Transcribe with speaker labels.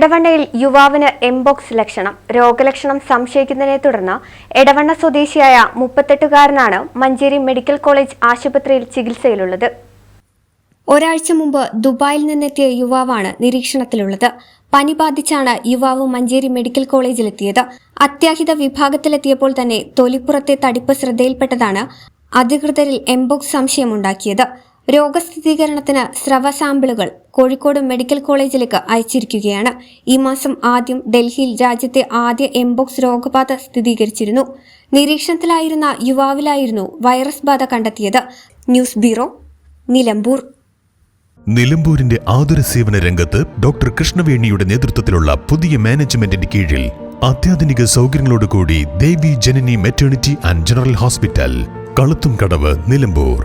Speaker 1: എടവണ്ണയിൽ യുവാവിന് എംബോക്സ് ലക്ഷണം. രോഗലക്ഷണം സംശയിക്കുന്നതിനെ തുടർന്ന് എടവണ്ണ സ്വദേശിയായ മുപ്പത്തെട്ടുകാരനാണ് മഞ്ചേരി മെഡിക്കൽ കോളേജ് ആശുപത്രിയിൽ ചികിത്സയിലുള്ളത്. ഒരാഴ്ച മുമ്പ് ദുബായിൽ നിന്നെത്തിയ യുവാവാണ് നിരീക്ഷണത്തിലുള്ളത്. പനി ബാധിച്ചാണ് യുവാവ് മഞ്ചേരി മെഡിക്കൽ കോളേജിലെത്തിയത്. അത്യാഹിത വിഭാഗത്തിലെത്തിയപ്പോൾ തന്നെ തൊലിപ്പുറത്തെ തടിപ്പ് ശ്രദ്ധയിൽപ്പെട്ടതാണ് അധികൃതരിൽ എംബോക്സ് സംശയമുണ്ടാക്കിയത്. രോഗസ്ഥിരീകരണത്തിന് സ്രവ സാമ്പിളുകൾ കോഴിക്കോട് മെഡിക്കൽ കോളേജിലേക്ക് അയച്ചിരിക്കുകയാണ്. ഈ മാസം ആദ്യം ഡൽഹിയിൽ രാജ്യത്തെ ആദ്യ എംബോക്സ് രോഗബാധ സ്ഥിരീകരിച്ചിരുന്നു. നിരീക്ഷണത്തിലായിരുന്ന യുവാവിലായിരുന്നു വൈറസ് ബാധ കണ്ടെത്തിയത്. News bureau Nilambur.
Speaker 2: നിലമ്പൂരിന്റെ ആതുര സേവന രംഗത്ത് ഡോക്ടർ കൃഷ്ണവേണിയുടെ നേതൃത്വത്തിലുള്ള പുതിയ മാനേജ്മെന്റിന്റെ കീഴിൽ അത്യാധുനിക സൗകര്യങ്ങളോടുകൂടി Devi Janani maternity and general hospital Kaluthum Kadavu Nilambur.